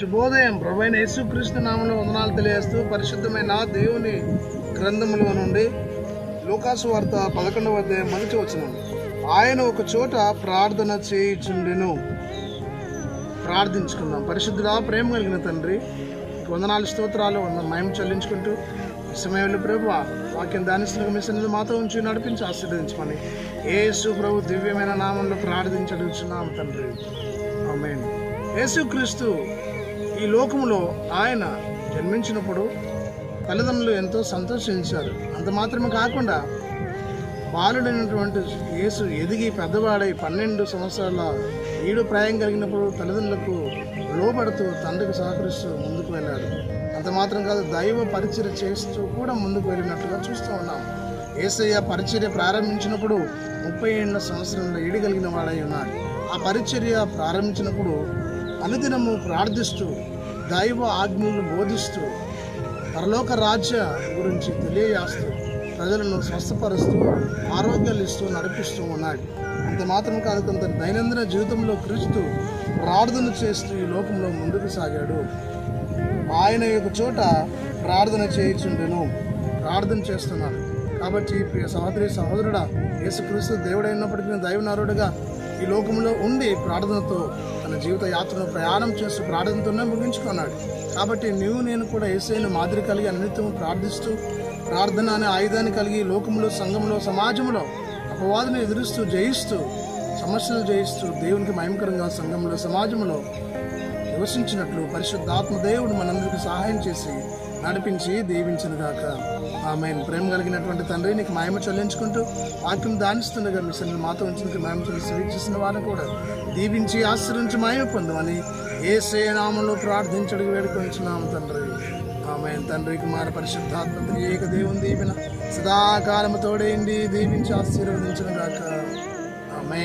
శుభోదయం. ప్రభైన యేసుక్రీస్తు నామంలో వందనాలు తెలియజేస్తూ పరిశుద్ధమైన దేవుని గ్రంథములో నుండి లోకాసు వార్త పదకొండవ అధ్యాయం మంచి వచ్చిన ఆయన ఒక చోట ప్రార్థన చేయుచుండెను. ప్రార్థించుకుందాం. పరిశుద్ధుడా ప్రేమ కలిగిన తండ్రి వందనాలు స్తోత్రాలు వంద మయం చెల్లించుకుంటూ సమయంలో ప్రభు వాక్యం దానిస్తున్న మిషన్లు మాతో ఉంచి నడిపించి ఆశీర్వదించమని యేసు ప్రభు దివ్యమైన నామంలో ప్రార్థించడుచున్నాం తండ్రి. ఆమేన్. యేసుక్రీస్తు ఈ లోకములో ఆయన జన్మించినప్పుడు తల్లిదండ్రులు ఎంతో సంతోషించారు. అంత మాత్రమే కాకుండా బాలుడైనటువంటి యేసు ఎదిగి పెద్దవాడై పన్నెండు సంవత్సరాల ఈడు ప్రాయం కలిగినప్పుడు తల్లిదండ్రులకు లోబడుతూ తండ్రికి సహకరిస్తూ ముందుకు వెళ్ళాడు. అంత మాత్రం కాదు దైవ పరిచర్య చేస్తూ కూడా ముందుకు వెళ్ళినట్టుగా చూస్తూ ఉన్నాం. ఏసయ్య పరిచర్య ప్రారంభించినప్పుడు ముప్పై ఏళ్ళ సంవత్సరంలో ఈడు కలిగిన వాడై ఉన్నాడు. ఆ పరిచర్య ప్రారంభించినప్పుడు అనుదినము ప్రార్థిస్తూ దైవ ఆజ్ఞలను బోధిస్తూ పరలోక రాజ్య గురించి తెలియజేస్తూ ప్రజలను స్వస్థపరుస్తూ ఆరోగ్యాలు ఇస్తూ నడిపిస్తూ ఉన్నాడు. అంత మాత్రం కాదు కొంత దైనందిన జీవితంలో క్రీస్తు ప్రార్థన చేస్తూ ఈ లోకంలో ముందుకు సాగాడు. ఆయన యొక్క చోట ప్రార్థన చేయించుండెను ప్రార్థన చేస్తున్నాడు. కాబట్టి ప్రియ సహోదరి సహోదరుడా యేసుక్రీస్తు దేవుడైనప్పటికీ దైవనారుడుగా ఈ లోకంలో ఉండి ప్రార్థనతో తన జీవిత యాత్రను ప్రయాణం చేస్తూ ప్రార్థనతోనే ముగించుకున్నాడు. కాబట్టి నీవు నేను కూడా ఏసైను మాదిరి కలిగి అన్నిత్యము ప్రార్థిస్తూ ప్రార్థన అనే ఆయుధాన్ని కలిగి లోకంలో సంఘంలో సమాజంలో అపవాదిని ఎదురుస్తూ జయిస్తూ సమస్యలు జయిస్తూ దేవునికి మయంకరంగా సంఘంలో సమాజంలో నివసించినట్లు పరిశుద్ధాత్మ దేవుడు మనందరికీ సహాయం చేసి నడిపించి దీవించిన గాక ఆమె ప్రేమ కలిగినటువంటి తండ్రి నీకు మాయమ చెల్లించుకుంటూ వాక్యం దానిస్తుండగా మీ సన్ని మాతో ఉంచిన మాయమ చెల్లి స్వీక్షిస్తున్న వారిని కూడా దీవించి ఆశ్రయించి మాయమ పొందమని ఏ నామంలో ప్రార్థించడానికి వేడుకొంచున్నాము తండ్రి. ఆమె తండ్రి కుమార పరిశుద్ధాత్మ ఏక దేవుని దీవిన సదాకాలము తోడేండి దీవించి ఆశీర్వదించిన గాక ఆమె